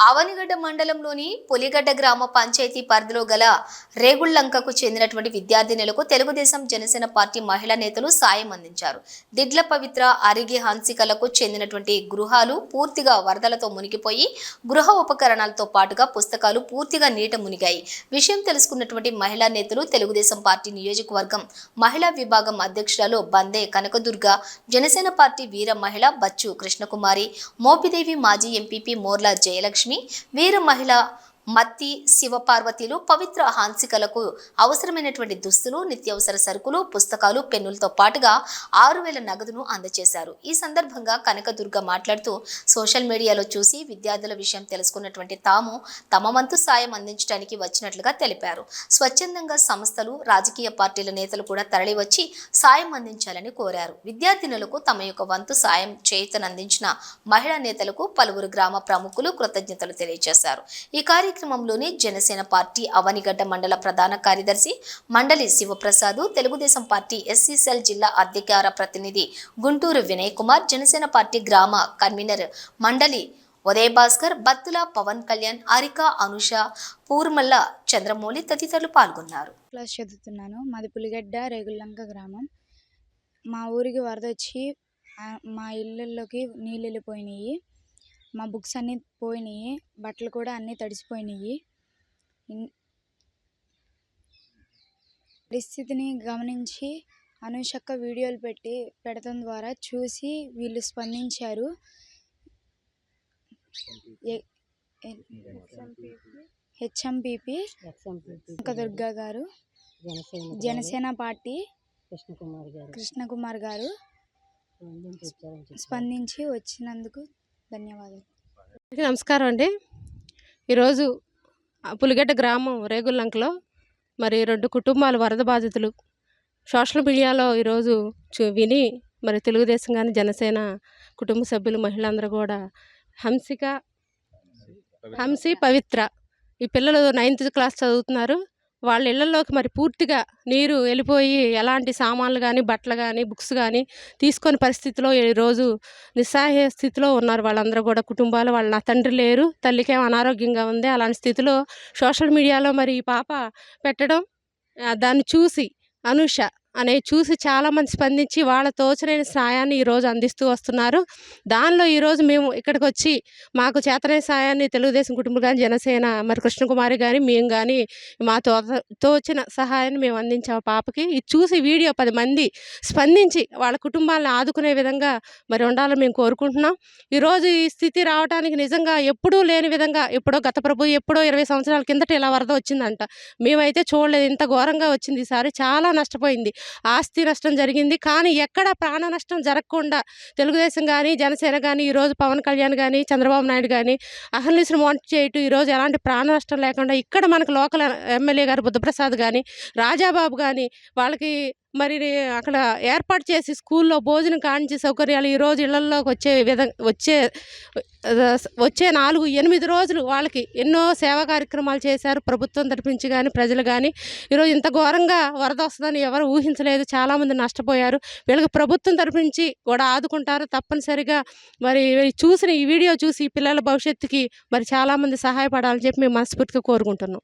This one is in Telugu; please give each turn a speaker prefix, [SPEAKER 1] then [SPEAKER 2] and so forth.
[SPEAKER 1] ఆవనిగడ్డ మండలంలోని పులిగడ్డ గ్రామ పంచాయతీ పరిధిలో గల రేగుళ్ళంకకు చెందినటువంటి విద్యార్థినులకు తెలుగుదేశం జనసేన పార్టీ మహిళా నేతలు సాయం అందించారు. దిడ్ల పవిత్ర అరిగి హన్సికలకు చెందినటువంటి గృహాలు పూర్తిగా వరదలతో మునిగిపోయి గృహ ఉపకరణాలతో పాటుగా పుస్తకాలు పూర్తిగా నీట మునిగాయి. విషయం తెలుసుకున్నటువంటి మహిళా నేతలు తెలుగుదేశం పార్టీ నియోజకవర్గం మహిళా విభాగం అధ్యక్షురాలు బందే కనకదుర్గ జనసేన పార్టీ వీర మహిళ బచ్చు కృష్ణకుమారి మోపిదేవి మాజీ ఎంపీపీ మోర్లా జయలక్ష్మి వీర మహిళ మత్తి శివపార్వతీలు పవిత్ర హాన్సికలకు అవసరమైనటువంటి దుస్తులు నిత్యావసర సరుకులు పుస్తకాలు పెన్నులతో పాటుగా ఆరు వేల నగదును అందజేశారు ఈ సందర్భంగా కనకదుర్గ మాట్లాడుతూ సోషల్ మీడియాలో చూసి విద్యార్థుల విషయం తెలుసుకున్నటువంటి తాము తమ వంతు సాయం అందించడానికి వచ్చినట్లుగా తెలిపారు. స్వచ్ఛందంగా సంస్థలు రాజకీయ పార్టీల నేతలు కూడా తరలివచ్చి సాయం అందించాలని కోరారు. విద్యార్థినులకు తమ యొక్క వంతు సాయం చేతనందించిన మహిళా నేతలకు పలువురు గ్రామ ప్రముఖులు కృతజ్ఞతలు తెలియజేశారు. ఈ కార్యక్రమం కార్యక్రమంలోని జనసేన పార్టీ అవనిగడ్డ మండల ప్రధాన కార్యదర్శి Mandali Sivaprasad Telugu Desam party SC cell జిల్లా అధికార ప్రతినిధి గుంటూరు వినయ్ కుమార్ జనసేన పార్టీ గ్రామ కన్వీనర్ మండలి ఉదయ్ భాస్కర్ బత్తుల పవన్ కళ్యాణ్ అరిక అనుష పూర్మల్ల చంద్రమౌళి తదితరులు పాల్గొన్నారు.
[SPEAKER 2] క్లాస్ చదువుతున్నాను. మాది పులిగడ్డ రేగుల్లంక గ్రామం. మా ఊరికి వరద వచ్చి మా ఇళ్ళల్లోకి నీళ్ళు వెళ్ళిపోయినాయి. మా బుక్స్ అన్నీ పోయినాయి బట్టలు కూడా అన్నీ తడిసిపోయినాయి. పరిస్థితిని గమనించి అనుషక్క వీడియోలు పెట్టి పెడతం ద్వారా చూసి వీళ్ళు స్పందించారు. హెచ్ఎంపిపి దుర్గా గారు
[SPEAKER 3] జనసేన
[SPEAKER 2] పార్టీ
[SPEAKER 3] కృష్ణకుమార్ గారు. స్పందించి
[SPEAKER 2] వచ్చినందుకు ధన్యవాదాలు.
[SPEAKER 4] నమస్కారం అండి. ఈరోజు పులిగడ్డ గ్రామం రేగుల్లంకలో మరి రెండు కుటుంబాలు వరద బాధితులు సోషల్ మీడియాలో ఈరోజు చూ విని మరి తెలుగుదేశం కానీ జనసేన కుటుంబ సభ్యులు మహిళలందరూ కూడా హంసిక హంసి పవిత్ర. ఈ పిల్లలు నైన్త్ క్లాస్ చదువుతున్నారు. వాళ్ళ ఇళ్ళలోకి మరి పూర్తిగా నీరు వెళ్ళిపోయి ఎలాంటి సామాన్లు కానీ బట్టలు కానీ బుక్స్ కానీ తీసుకొని పరిస్థితిలో ఈరోజు నిస్సహాయ స్థితిలో ఉన్నారు వాళ్ళందరూ కూడా. కుటుంబాలు వాళ్ళ నా తండ్రి లేరు తల్లికేం అనారోగ్యంగా ఉంది. అలాంటి స్థితిలో సోషల్ మీడియాలో మరి ఈ పాప పెట్టడం దాన్ని చూసి అనుష అనేవి చూసి చాలామంది స్పందించి వాళ్ళ తోచలేని సాయాన్ని ఈరోజు అందిస్తూ వస్తున్నారు. దానిలో ఈరోజు మేము ఇక్కడికి వచ్చి మాకు చేతనైన సాయాన్ని తెలుగుదేశం కుటుంబం కానీ జనసేన మరి కృష్ణకుమారి కానీ మేము కానీ మా తో తోచిన సహాయాన్ని మేము అందించాము పాపకి. ఇది చూసి వీడియో పది మంది స్పందించి వాళ్ళ కుటుంబాలను ఆదుకునే విధంగా మరి ఉండాలని మేము కోరుకుంటున్నాం. ఈరోజు ఈ స్థితి రావడానికి నిజంగా ఎప్పుడూ లేని విధంగా ఎప్పుడో గత ప్రభు ఎప్పుడో ఇరవై సంవత్సరాల కిందట ఇలా వరద వచ్చిందంట. మేమైతే చూడలేదు ఇంత ఘోరంగా వచ్చింది ఈసారి. చాలా నష్టపోయింది. ఆస్తి నష్టం జరిగింది. కానీ ఎక్కడ ప్రాణ నష్టం జరగకుండా తెలుగుదేశం కానీ జనసేన కానీ ఈరోజు పవన్ కళ్యాణ్ కానీ చంద్రబాబు నాయుడు కానీ అహర్నిశను వాంట్ చేయటం ఈరోజు ఎలాంటి ప్రాణ నష్టం లేకుండా ఇక్కడ మనకు లోకల్ ఎమ్మెల్యే గారు బుద్ధప్రసాద్ కానీ రాజాబాబు కానీ వాళ్ళకి మరి అక్కడ ఏర్పాటు చేసి స్కూల్లో భోజనం కానించే సౌకర్యాలు ఈరోజు ఇళ్ళలోకి వచ్చే విధంగా వచ్చే వచ్చే నాలుగు ఎనిమిది రోజులు వాళ్ళకి ఎన్నో సేవా కార్యక్రమాలు చేశారు. ప్రభుత్వం తరపించి కానీ ప్రజలు కానీ ఈరోజు ఇంత ఘోరంగా వరద వస్తుందని ఎవరు ఊహించలేదు. చాలామంది నష్టపోయారు. వీళ్ళకి ప్రభుత్వం తరపించి కూడా ఆదుకుంటారు. తప్పనిసరిగా మరి చూసిన ఈ వీడియో చూసి ఈ పిల్లల భవిష్యత్తుకి మరి చాలామంది సహాయపడాలని చెప్పి మేము మనస్ఫూర్తిగా కోరుకుంటున్నాం.